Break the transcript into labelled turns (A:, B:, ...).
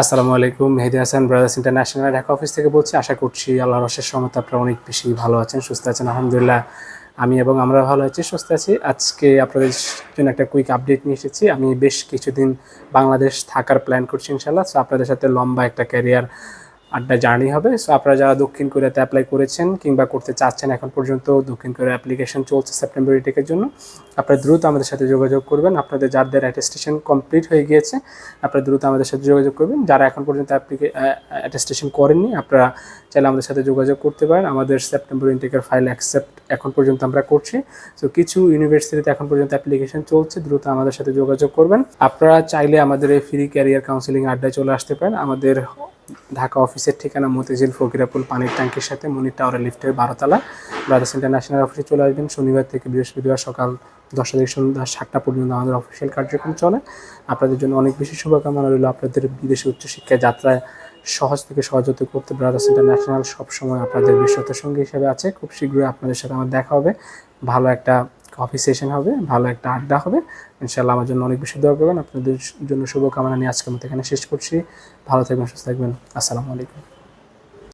A: আসসালামু আলাইকুম, Mehedi Hasan brothers international Dhaka office থেকে বলছি, আশা করছি আল্লাহ রসের সময় আপনারা অনেক বেশি ভালো আছেন, সুস্থ আছেন, আলহামদুলিল্লাহ। আমি এবং আমরা ভালো আছি, সুস্থ আছি। আজকে আপনাদের জন্য একটা কুইক আপডেট নিয়ে এসেছি। আমি বেশ কিছুদিন বাংলাদেশ থাকার প্ল্যান করছি ইনশাল্লাহ সো আপনাদের সাথে লম্বা একটা ক্যারিয়ার আড্ডা জার্নি হবে। সো আপনারা যারা দক্ষিণ কোরিয়াতে অ্যাপ্লাই করেছেন কিংবা করতে চাচ্ছেন এখন পর্যন্ত, দক্ষিণ কোরিয়া অ্যাপ্লিকেশন চলছে সেপ্টেম্বর ইটেকের জন্য। আপনারা দ্রুত আমাদের সাথে যোগাযোগ করবেন। আপনাদের যাদের অ্যাটেস্টেশন কমপ্লিট হয়ে গিয়েছে, আপনারা দ্রুত আমাদের সাথে যোগাযোগ করবেন। যারা এখন পর্যন্ত অ্যাপ্লিকে অ্যাটেস্টেশন করেননি, আপনারা চাইলে আমাদের সাথে যোগাযোগ করতে পারেন। আমাদের সেপ্টেম্বর ইনটেকের ফাইল অ্যাকসেপ্ট এখন পর্যন্ত আমরা করছি। সো কিছু ইউনিভার্সিটিতে এখন পর্যন্ত অ্যাপ্লিকেশন চলছে, দ্রুত আমাদের সাথে যোগাযোগ করবেন। আপনারা চাইলে আমাদের এই ফ্রি ক্যারিয়ার কাউন্সিলিং আড্ডায় চলে আসতে পারেন। আমাদের ঢাকা অফিসের ঠিকানা মতিঝিল ফকিরাপুল পানির ট্যাঙ্কির সাথে মনির টাওয়ার লিফটের বারোতলা। ব্রাদার্স ইন্টারন্যাশনাল অফিসে চলে আসবেন শনিবার থেকে বৃহস্পতিবার সকাল দশটা থেকে সন্ধ্যা সাতটা পর্যন্ত আমাদের অফিসিয়াল কার্যক্রম চলে। আপনাদের জন্য অনেক বেশি শুভকামনা রইল আপনাদের বিদেশে উচ্চশিক্ষায় যাত্রায় সহজ থেকে সহজত করতে। ব্রাদার্স ইন্টারন্যাশনাল সবসময় আপনাদের বিশ্বত সঙ্গী হিসেবে আছে। খুব শীঘ্রই আপনাদের সাথে আমার দেখা হবে। ভালো একটা কফি সেশন হবে, ভালো একটা আড্ডা হবে। ইনশাল্লাহ আমার জন্য অনেক বেশি দোয়া করবেন। আপনাদের জন্য শুভকামনা নিয়ে আজকের মতো এখানে শেষ করছি। ভালো থাকবেন, সুস্থ থাকবেন। আসসালামু আলাইকুম।